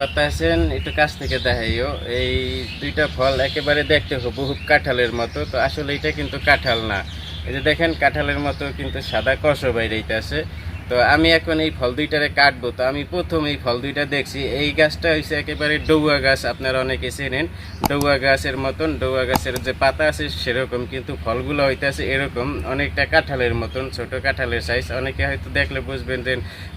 পাচ্ছেন একটু কাছ থেকে দেখাইও। এই দুইটা ফল একেবারে দেখতে হুবহুব কাঁঠালের মতো। তো আসলে এটা কিন্তু কাঁঠাল না। এই যে দেখেন, কাঁঠালের মতো কিন্তু সাদা কষ বাইরেইতে আছে তো আমি এখন এই ফল দুইটারে কাটবো। তো আমি প্রথম এই ফল দুইটা দেখছি। এই গাছটা হয়েছে একেবারে ডৌয়া গাছ, আপনারা অনেকে চেনেন। ডৌয়া গাছের মতন, ডৌয়া গাছের যে পাতা আছে, সেরকম কিন্তু ফলগুলো হইতেছে এরকম। অনেকটা কাঁঠালের মতন, ছোট কাঁঠালের সাইজ অনেকে হয়তো দেখলে বুঝবেন যে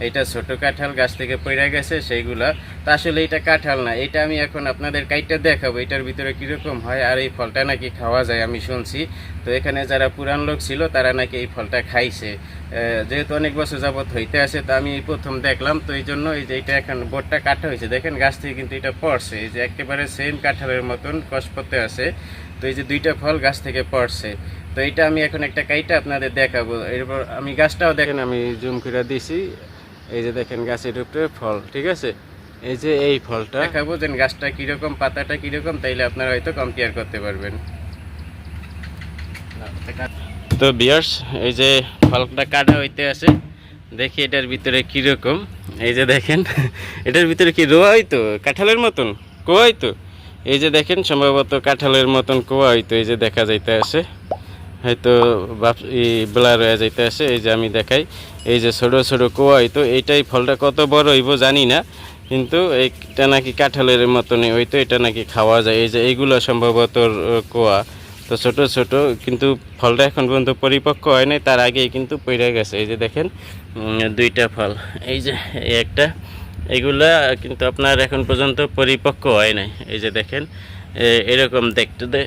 এটা ছোট কাঁঠাল, গাছ থেকে পড়ে গেছে সেইগুলা। তা আসলে এটা কাঁঠাল না, এটা আমি এখন আপনাদের কাইটটা দেখাবো, এটার ভিতরে কীরকম হয় আর এই ফলটা নাকি খাওয়া যায় আমি শুনছি। তো এখানে যারা পুরান লোক ছিল, তারা নাকি এই ফলটা খাইছে। যেহেতু অনেক বছর যাবত হইতে আছে, তো আমি প্রথম দেখলাম, তো এই জন্য এই যে এটা এখন বোর্ডটা কাটা হয়েছে, দেখেন গাছ থেকে কিন্তু এটা পড়ছে, এই যে একেবারে সেম কাঁঠালের মতন কষপতে আছে, তো এই যে দুইটা ফল গাছ থেকে পড়ছে। তো এটা আমি এখন একটা কাইটা আপনাদের দেখাবো, এরপর আমি গাছটাও দেখেন, আমি জুম করে দিছি, এই যে দেখেন গাছের উপরে ফল, ঠিক আছে? এই যে এই ফলটা। দেখাবো যে গাছটা কীরকম পাতাটা কীরকম তাইলে আপনারা হয়তো কম্পেয়ার করতে পারবেন। তো বিয়ার্স এই যে ফলটা কাটা হইতে আছে দেখি এটার ভিতরে কীরকম। এই যে দেখেন এটার ভিতরে কি রোয়া হইতো? কাঁঠালের মতন কোয়া হইতো? এই যে দেখেন সম্ভবত কাঁঠালের মতন কোয়া হইতো এই যে দেখা যাইতে আছে। হয়তো বাপ বেলা রয়ে যাইতে আছে এই যে আমি দেখাই। এই যে ছোট ছোট কোয়া হইতো এইটাই ফলটা কত বড় হইব জানি না। কিন্তু এইটা নাকি কাঁঠালের মতনই, ওই তো এটা নাকি খাওয়া যায়। এই যে এইগুলো সম্ভবত কোয়া। তো ছোট ছোট, কিন্তু ফলটা এখন পর্যন্ত পরিপক্ক হয় নাই তার আগেই কিন্তু পড়ে গেছে। এই যে দেখেন দুইটা ফল। এই যে এই একটা, এগুলা কিন্তু আপনার এখন পর্যন্ত পরিপক্ক হয় নাই। এই যে দেখেন এরকম দেখতে দে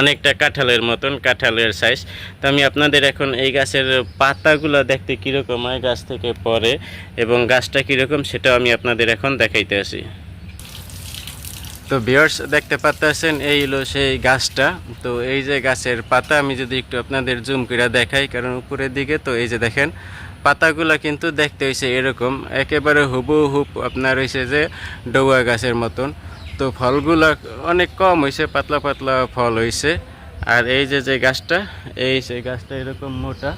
অনেকটা কাঁঠালের মতন, কাঁঠালের সাইজ তো আমি আপনাদের এখন এই গাছের পাতাগুলো দেখতে কীরকম হয়, গাছ থেকে পরে, এবং গাছটা কীরকম সেটাও আমি আপনাদের এখন দেখাইতে আসি। তো বিয়ার্স দেখতে পাচ্ছেন এই হলো সেই গাছটা। তো এই যে গাছের পাতা, আমি যদি একটু আপনাদের জুম করে দেখাই, কারণ উপরের দিকে, তো এই যে দেখেন, পাতাগুলা কিন্তু দেখতে হয়েছে এরকম। একেবারে হুবহুব আপনার হয়েছে যে ডৌয়া গাছের মতন। তো ফলগুলা অনেক কম হয়েছে পাতলা পাতলা ফল হয়েছে আর এই যে যে গাছটা, এই সেই গাছটা এরকম মোটা।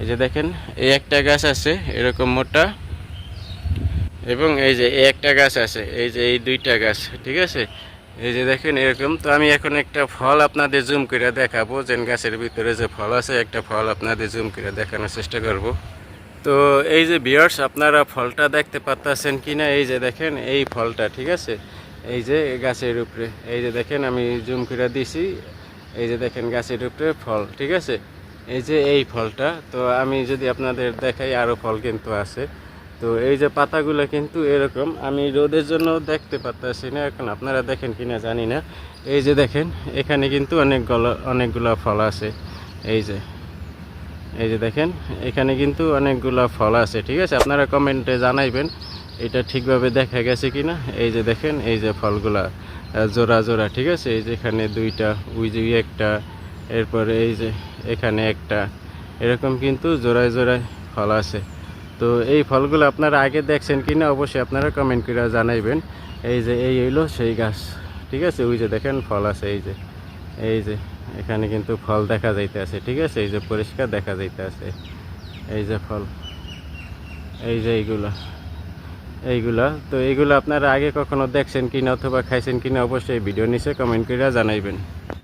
এই যে দেখেন, এই একটা গাছ আছে এরকম মোটা। এবং এই যে, এই একটা গাছ আছে, এই যে, এই দুইটা গাছ, ঠিক আছে? এই যে দেখেন এরকম। তো আমি এখন একটা ফল আপনাদের জুম করে দেখাবো যে গাছের ভিতরে যে ফল আছে, একটা ফল আপনাদের জুম করে দেখানোর চেষ্টা করব। তো এই যে বিয়ার্স আপনারা ফলটা দেখতে পাচ্ছেন কি না এই যে দেখেন, এই ফলটা, ঠিক আছে? এই যে গাছের উপরে, এই যে দেখেন আমি জুম করে দিছি, এই যে দেখেন গাছের উপরে ফল, ঠিক আছে? এই যে এই ফলটা, তো আমি যদি আপনাদের দেখাই আরও ফল কিন্তু আছে। তো এই যে পাতাগুলো কিন্তু এরকম, আমি রোদের জন্য দেখতে পাচ্ছি না, এখন আপনারা দেখেন কি না জানি না। এই যে দেখেন, এখানে কিন্তু অনেকগুলো অনেকগুলো ফল আছে। এই যে এই যে দেখেন, এখানে কিন্তু অনেকগুলো ফল আছে, ঠিক আছে? আপনারা কমেন্টে জানাইবেন এটা ঠিকভাবে দেখা গেছে কিনা? এই যে দেখেন, এই যে ফলগুলা জোড়া জোড়া, ঠিক আছে? এই যে এখানে দুইটা, ওই যে একটা, এরপরে এই যে এখানে একটা, এরকম কিন্তু জোড়ায় জোড়ায় ফল আছে। তো এই ফলগুলো আপনারা আগে দেখছেন কিনা অবশ্যই আপনারা কমেন্ট করে জানাইবেন। এই যে এই হইল সেই গাছ, ঠিক আছে? ওই যে দেখেন ফল আছে, এই যে এই যে এখানে কিন্তু ফল দেখা যাইতে আছে ঠিক আছে? এই যে পরিষ্কার দেখা যাইতে আছে এই যে ফল, এই যে এইগুলা। এইগুলা। তো এইগুলো আপনারা আগে কখনো দেখছেন কিনা অথবা খাইছেন কিনা অবশ্যই ভিডিও নিচে কমেন্ট করে জানাইবেন।